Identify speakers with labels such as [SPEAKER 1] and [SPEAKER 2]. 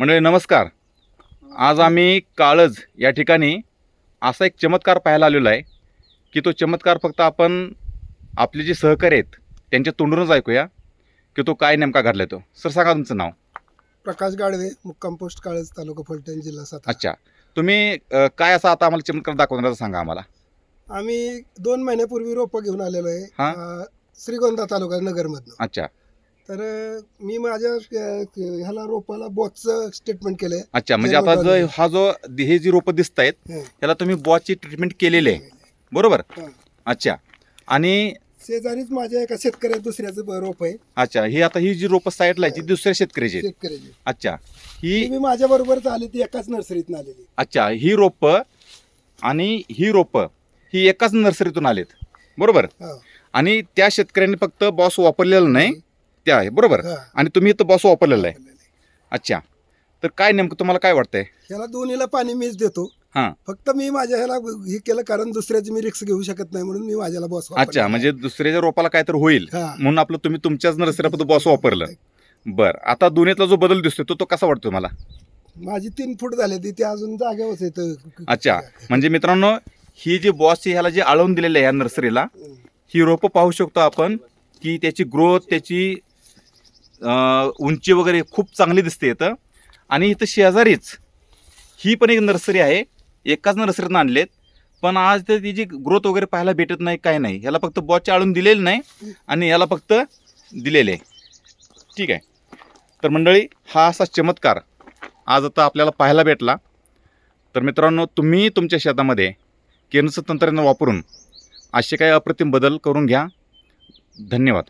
[SPEAKER 1] मंडळी नमस्कार. आज आम्ही काळज या ठिकाणी असा एक चमत्कार पाहायला आलेलो आहे की तो चमत्कार फक्त आपण आपले जे सहकारी आहेत त्यांच्या तोंडूनच ऐकूया की तो काय नेमका घडलाय तो. सर सांगा तुमचं नाव.
[SPEAKER 2] प्रकाश गाडवे मुक्काम पोस्ट काळज तालुका फलटण जिल्हा सातारा.
[SPEAKER 1] अच्छा. तुम्ही अ, काय असा आता आम्हाला चमत्कार दाखवणार सांगा आम्हाला.
[SPEAKER 2] आम्ही दोन महिन्यापूर्वी रोपं घेऊन आलेलो आहे
[SPEAKER 1] हा.
[SPEAKER 2] अं, श्रीगोंदा तालुका नगरमधनं.
[SPEAKER 1] अच्छा.
[SPEAKER 2] तर मी माझ्या ह्याला रोपाला बॉचचं स्टेटमेंट केलंय.
[SPEAKER 1] अच्छा म्हणजे आता जो. हा जो हे जी रोपं दिसत आहेत. त्याला तुम्ही बॉची ट्रीटमेंट केलेली आहे. बरोबर. अच्छा. आणि
[SPEAKER 2] शेजारीच माझ्या एका शेतकऱ्या दुसऱ्याचं रोप आहे.
[SPEAKER 1] अच्छा ही आता ही जी रोपं साईडला ती दुसऱ्या शेतकऱ्याची
[SPEAKER 2] शेतकऱ्याची
[SPEAKER 1] अच्छा. ही
[SPEAKER 2] मी माझ्या बरोबरच आली ती एकाच नर्सरीतनं आलेली
[SPEAKER 1] अच्छा ही रोपं आणि ही रोपं ही एकाच नर्सरीतून आलेत. बरोबर?
[SPEAKER 2] हा.
[SPEAKER 1] आणि त्या शेतकऱ्यांनी फक्त बॉस वापरलेला नाही त्या आहे बरोबर.
[SPEAKER 2] हा.
[SPEAKER 1] आणि तुम्ही इथं बॉस वापरलेला आहे. अच्छा. तर काय नेमकं तुम्हाला काय वाटतंय?
[SPEAKER 2] ह्याला दोन्हीला पाणी मीच देतो.
[SPEAKER 1] हा.
[SPEAKER 2] फक्त मी माझ्या ह्याला हे केलं कारण दुसऱ्याची मी रिक्स घेऊ शकत नाही म्हणून मी माझ्याला बॉस
[SPEAKER 1] अच्छा म्हणजे दुसऱ्याच्या रोपाला काय तर होईल म्हणून आपलं तुम्ही तुमच्याच नर्सरीत बॉस वापरलं. बर आता दोन्हीतला जो बदल दिसतोय तो तो कसा वाटतो तुम्हाला?
[SPEAKER 2] माझी तीन फूट झाली ती ते अजून जागेवरच येत
[SPEAKER 1] अच्छा म्हणजे मित्रांनो ही जी बॉस ह्याला जे आळवून दिलेलं आहे या नर्सरीला ही रोपं पाहू शकतो आपण की त्याची ग्रोथ त्याची उंची वगैरे खूप चांगली दिसते इथं. आणि इथं शेजारीच ही पण एक नर्सरी आहे. एकाच नर्सरीतून आणलेत. पण आज तर तिची ग्रोथ वगैरे पाहायला भेटत नाही काय नाही. ह्याला फक्त बॉच आळून दिलेलं नाही आणि याला फक्त दिलेले. आहे ठीक आहे. तर मंडळी हा असा चमत्कार आज आता आपल्याला पाहायला भेटला. तर मित्रांनो तुम्ही तुमच्या शेतामध्ये केनचं तंत्रज्ञान वापरून असे काही अप्रतिम बदल करून घ्या. धन्यवाद.